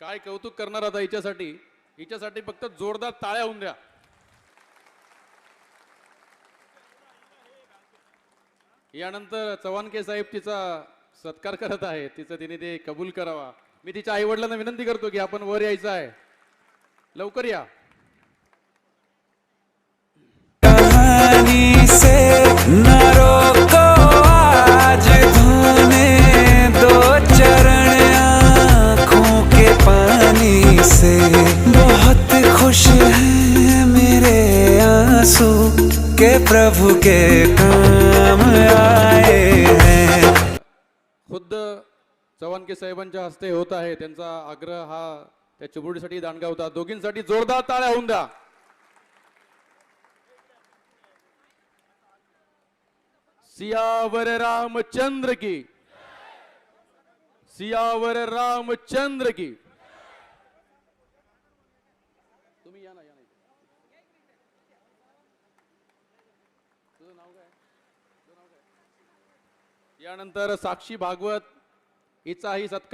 काय कौतुक करणार आता हिच्यासाठी? हिच्यासाठी फक्त जोरदार टाळ्या होऊन द्या. यानंतर चव्हाणके साहेब तिचा सत्कार करत आहे तिचं तिने ते कबूल करावा. मी तिच्या आई वडिलांना विनंती करतो की आपण वर यायचं आहे. लवकर या. आंसू के प्रभु के काम आए हैं। खुद्द चव्हाणके साहेबांच्या हस्ते होत आहे. त्यांचा आग्रह हा त्या चिमुरडीसाठी दांडगा होता. दोघींसाठी जोरदार ताळ्या होऊन द्या. सियावर रामचंद्र की. सियावर रामचंद्र की. तुम्ही या ना या ना तुझं नाव काय तुझं नाव काय यानंतर साक्षी भागवत हिचाही सत्कार.